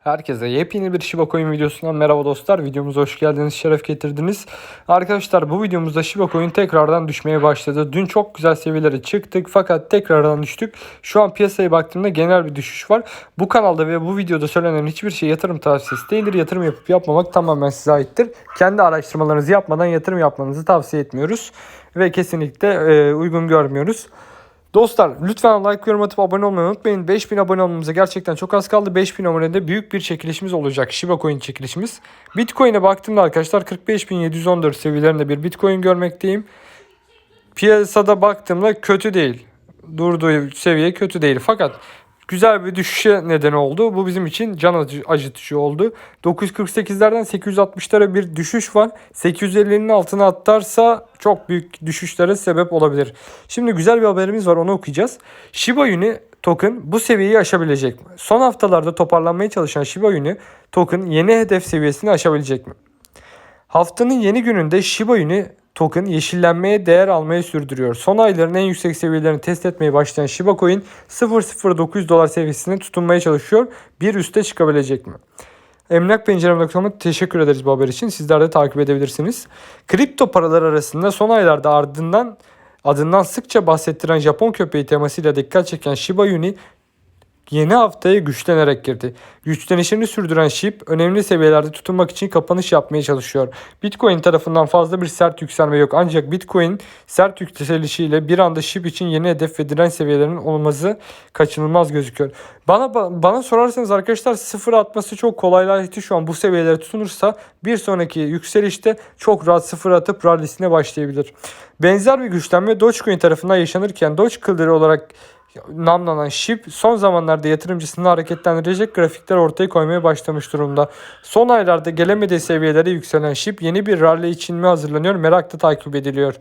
Herkese yepyeni bir Shiba Coin videosundan merhaba dostlar. Videomuza hoş geldiniz, şeref getirdiniz. Arkadaşlar bu videomuzda Shiba Coin tekrardan düşmeye başladı. Dün çok güzel seviyelere çıktık fakat tekrardan düştük. Şu an piyasaya baktığımda genel bir düşüş var. Bu kanalda ve bu videoda söylenen hiçbir şey yatırım tavsiyesi değildir. Yatırım yapıp yapmamak tamamen size aittir. Kendi araştırmalarınızı yapmadan yatırım yapmanızı tavsiye etmiyoruz. Ve kesinlikle e, uygun görmüyoruz. Dostlar lütfen like yorum atıp abone olmayı unutmayın. 5000 abone olmamıza gerçekten çok az kaldı. 5000 abonede büyük bir çekilişimiz olacak. Shiba Coin çekilişimiz. Bitcoin'e baktığımda arkadaşlar 45.714 seviyelerinde bir Bitcoin görmekteyim. Piyasada baktığımda kötü değil. Durduğu seviye kötü değil. Fakat güzel bir düşüşe neden oldu. Bu bizim için can acı- acıtıcı oldu. 948'lerden 860'lara bir düşüş var. 850'nin altına atarsa çok büyük düşüşlere sebep olabilir. Şimdi güzel bir haberimiz var onu okuyacağız. Shiba Inu token bu seviyeyi aşabilecek mi? Son haftalarda toparlanmaya çalışan Shiba Inu token yeni hedef seviyesini aşabilecek mi? Haftanın yeni gününde Shiba Inu token yeşillenmeye değer almayı sürdürüyor. Son ayların en yüksek seviyelerini test etmeye başlayan Shiba Coin 0.09 dolar seviyesine tutunmaya çalışıyor. Bir üste çıkabilecek mi? Emlak pencerem.com'a teşekkür ederiz bu haber için. Sizler de takip edebilirsiniz. Kripto paralar arasında son aylarda ardından adından sıkça bahsettiren Japon köpeği temasıyla dikkat çeken Shiba Inu yeni haftaya güçlenerek girdi. Güçlenişini sürdüren SHIB önemli seviyelerde tutunmak için kapanış yapmaya çalışıyor. Bitcoin tarafından fazla bir sert yükselme yok ancak Bitcoin sert yükselişiyle bir anda SHIB için yeni hedef ve direnç seviyelerinin olması kaçınılmaz gözüküyor. Bana bana sorarsanız arkadaşlar sıfır atması çok kolaylaştı şu an bu seviyelere tutunursa bir sonraki yükselişte çok rahat sıfır atıp rallisine başlayabilir. Benzer bir güçlenme Dogecoin tarafından yaşanırken Doge kıldırı olarak namlanan SHIB son zamanlarda yatırımcısını hareketlendirecek grafikler ortaya koymaya başlamış durumda. Son aylarda gelemediği seviyelere yükselen SHIB yeni bir rally için mi hazırlanıyor merakla takip ediliyor.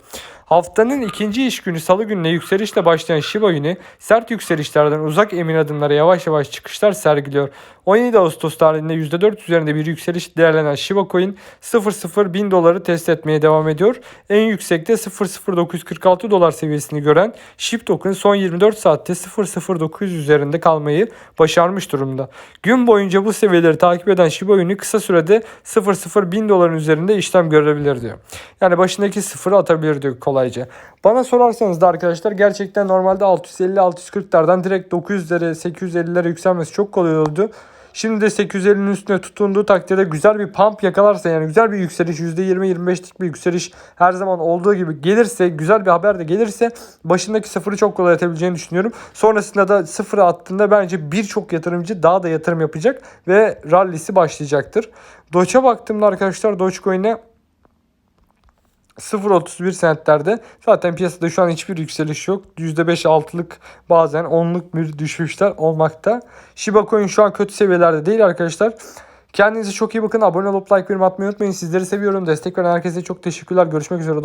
Haftanın ikinci iş günü salı gününe yükselişle başlayan Shiba Inu sert yükselişlerden uzak emin adımlara yavaş yavaş çıkışlar sergiliyor. 17 Ağustos tarihinde %4 üzerinde bir yükseliş değerlenen Shiba Coin 00 bin doları test etmeye devam ediyor. En yüksekte 00946 dolar seviyesini gören SHIB token son 24 saatte 00900 üzerinde kalmayı başarmış durumda. Gün boyunca bu seviyeleri takip eden Shiba Inu kısa sürede 00 bin doların üzerinde işlem görebilir diyor. Yani başındaki sıfırı atabilir diyor kolayca. Bana sorarsanız da arkadaşlar gerçekten normalde 650-640'lardan direkt 900'lere 850'lere yükselmesi çok kolay oldu. Şimdi de 850'nin üstüne tutunduğu takdirde güzel bir pump yakalarsa yani güzel bir yükseliş %20-25'lik bir yükseliş her zaman olduğu gibi gelirse güzel bir haber de gelirse başındaki sıfırı çok kolay atabileceğini düşünüyorum. Sonrasında da sıfıra attığında bence birçok yatırımcı daha da yatırım yapacak ve rallisi başlayacaktır. Doge'a baktığımda arkadaşlar Dogecoin'e 0.31 sentlerde zaten piyasada şu an hiçbir yükseliş yok. %5-6'lık bazen 10'luk bir düşüşler olmakta. Shiba Coin şu an kötü seviyelerde değil arkadaşlar. Kendinize çok iyi bakın. Abone olup like yorum atmayı unutmayın. Sizleri seviyorum. Destek veren herkese çok teşekkürler. Görüşmek üzere.